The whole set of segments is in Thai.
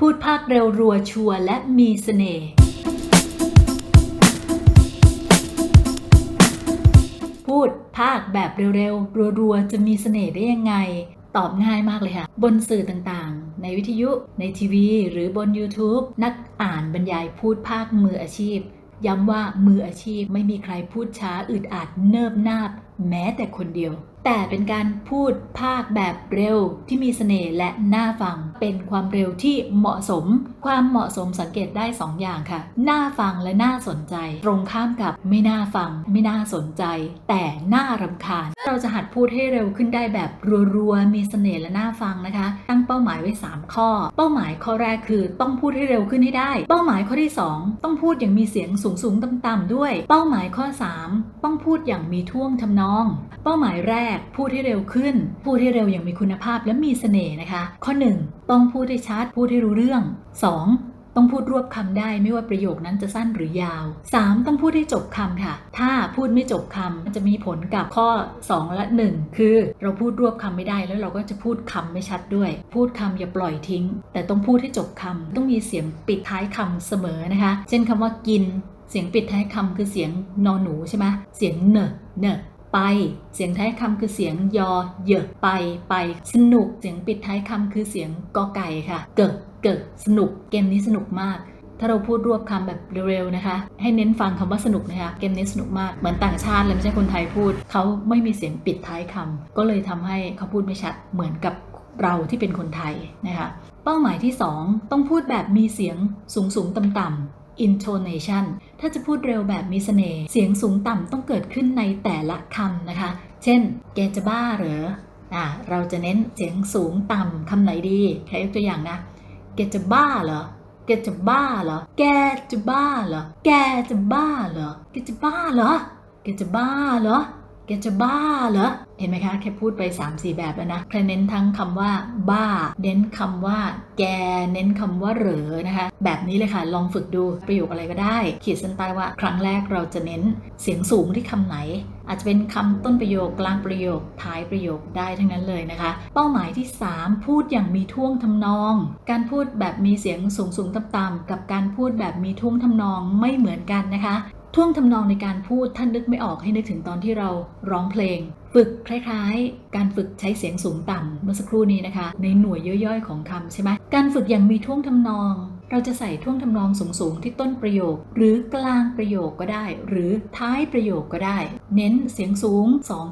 พูดภาคเร็วรัวชัวและมีเสน่ห์พูดภาคแบบเร็วๆ รัวๆ จะมีเสน่ห์ได้ยังไง ตอบง่ายมากเลยค่ะ บนสื่อต่างๆ ในวิทยุในทีวี หรือบน YouTube นักอ่านบรรยายพูดภาคมืออาชีพ ย้ำว่ามืออาชีพไม่มีใครพูดช้าอึดอัดเนิบนาบ แม้แต่คนเดียว แต่เป็นการพูดภาคแบบเร็วที่มีเสน่ห์และน่าฟัง เป็นความเร็วที่เหมาะสม ความเหมาะสมสังเกตได้ 2 อย่างค่ะ น่าฟังและน่าสนใจ ตรงข้ามกับไม่น่าฟัง ไม่น่าสนใจ แต่น่ารำคาญ เราจะหัดพูดให้เร็วขึ้นได้แบบรัวๆ มีเสน่ห์และน่าฟังนะคะ ตั้งเป้าหมายไว้ 3 ข้อ เป้าหมายข้อแรกคือต้องพูดให้เร็วขึ้นให้ได้ เป้าหมายข้อที่ 2 ต้องพูดอย่างมีเสียงสูงสูงๆต่ำๆด้วย เป้าหมายข้อ 3 ต้องพูดอย่างมีท่วงทำนอง เป้าหมายแรกพูดให้เร็วขึ้น พูดให้เร็วอย่างมีคุณภาพและมีเสน่ห์นะคะ ข้อ 1 ต้องพูดให้ชัด พูดให้รู้เรื่อง 2. ต้องพูดรวบคำได้ไม่ว่าประโยคนั้นจะสั้นหรือยาว 3. ต้องพูดให้จบคำค่ะ ถ้าพูดไม่จบคำมันจะมีผลกับข้อ 2 และ 1 คือเราพูดรวบคำไม่ได้แล้วเราก็จะพูดคำไม่ชัดด้วย พูดคำอย่าปล่อยทิ้ง แต่ต้องพูดให้จบคำต้องมีเสียงปิดท้ายคำเสมอนะคะ เช่นคำว่ากิน เสียงปิดท้ายคำคือเสียงนอนหนูใช่ไหมเสียงเนอะเนอะ ไป เสียงท้ายคำคือเสียงยอเยอะไปไป สนุกเสียงปิดท้ายคำคือเสียงกอไก่ค่ะ เกิดเกิดสนุกเกมนี้สนุกมากถ้าเราพูดรวบคำแบบเร็วๆนะคะ ให้เน้นฟังคำว่าสนุกนะคะ เกมนี้สนุกมาก เหมือนต่างชาติเลยไม่ใช่คนไทยพูด เขาไม่มีเสียงปิดท้ายคำก็เลยทำให้เขาพูดไม่ชัดเหมือนกับเราที่เป็นคนไทยนะคะ เป้าหมายที่ 2 ต้องพูดแบบมีเสียงสูงสูงต่ำต่ำ intonation ถ้าจะพูดเร็วแบบมีเสน่ห์เสียงสูงต่ำต้องเกิดขึ้นในแต่ละคำนะคะ เช่น แกจะบ้าเหรออ่าเราจะเน้นเสียงสูงต่ำคำไหนดีใช้ยกตัวอย่างนะ แกจะบ้าเหรอ แกจะบ้าเหรอ แกจะบ้าเหรอ แกจะบ้าเหรอ แกจะบ้าเหรอ แกจะบ้าเหรอ แกจะบ้าเหรอ เห็นไหมคะ แค่พูดไป 3-4 แบบแล้วนะแค่เน้นทั้งคำว่า บ้า เน้นคำว่า แก เน้นคำว่าเหรอนะคะ แบบนี้เลยค่ะ ลองฝึกดูประโยคอะไรก็ได้ ขีดเส้นใต้ว่า ครั้งแรกเราจะเน้นเสียงสูงที่คำไหน อาจจะเป็นคำต้นประโยคกลางประโยค ท้ายประโยคได้ทั้งนั้นเลยนะคะ เป้าหมายที่ 3 พูดอย่างมีท่วงทำนอง การพูดแบบมีเสียงสูงสูงต่ำต่ำๆกับการพูดแบบมีท่วงทำนองไม่เหมือนกันนะคะ ท่วงทำนองในการพูดท่านนึกไม่ออกให้นึกถึงตอนที่เราร้องเพลง ฝึกคล้ายๆ การฝึกใช้เสียงสูงต่ำเมื่อสักครู่นี้นะคะ ในหน่วยย่อยๆ ของคำใช่ไหมการฝึกอย่างมีท่วงทำนอง เราจะใส่ท่วงทำนองสูงๆที่ต้นประโยค หรือกลางประโยคก็ได้ หรือท้ายประโยคก็ได้ เน้นเสียงสูง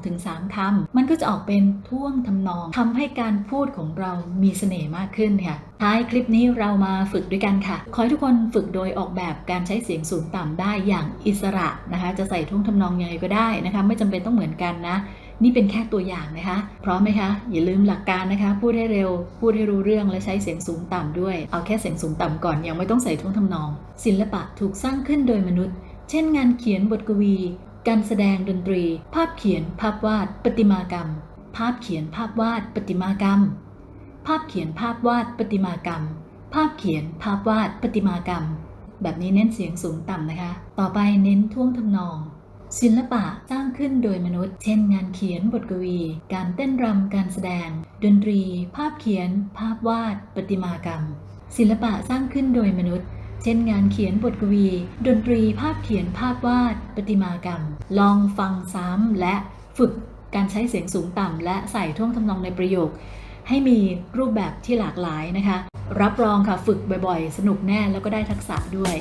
2-3คำมันก็จะออกเป็นท่วงทำนองทำให้การพูดของเรามีเสน่ห์มากขึ้นค่ะท้ายคลิปนี้เรามาฝึกด้วยกันค่ะ ขอให้ทุกคนฝึกโดยออกแบบการใช้เสียงสูงต่ำได้อย่างอิสระนะคะ จะใส่ท่วงทำนองยังไงก็ได้นะคะ ไม่จำเป็นต้องเหมือนกันนะนี่เป็นแค่ตัวอย่างนะคะพร้อมไหมคะ อย่าลืมหลักการนะคะ พูดให้เร็ว พูดให้รู้เรื่องและใช้เสียงสูงต่ำด้วย เอาแค่เสียงสูงต่ำก่อน ยังไม่ต้องใส่ท่วงทำนอง ศิลปะถูกสร้างขึ้นโดยมนุษย์ เช่นงานเขียนบทกวี การแสดงดนตรี ภาพเขียน ภาพวาด ประติมากรรม ภาพเขียน ภาพวาด ประติมากรรม ภาพเขียน ภาพวาด ประติมากรรม ภาพเขียน ภาพวาด ประติมากรรม แบบนี้เน้นเสียงสูงต่ำนะคะ ต่อไปเน้นท่วงทำนอง ศิลปะสร้างขึ้นโดยมนุษย์ เช่นงานเขียนบทกวี การเต้นรำการแสดง ดนตรี ภาพเขียน ภาพวาด ประติมากรรม ศิลปะสร้างขึ้นโดยมนุษย์ เช่นงานเขียนบทกวี ดนตรี ภาพเขียน ภาพวาด ประติมากรรม ลองฟังซ้ำและฝึกการใช้เสียงสูงต่ำและใส่ท่วงทำนองในประโยค ให้มีรูปแบบที่หลากหลายนะคะ รับรองค่ะฝึกบ่อยๆ สนุกแน่แล้วก็ได้ทักษะด้วย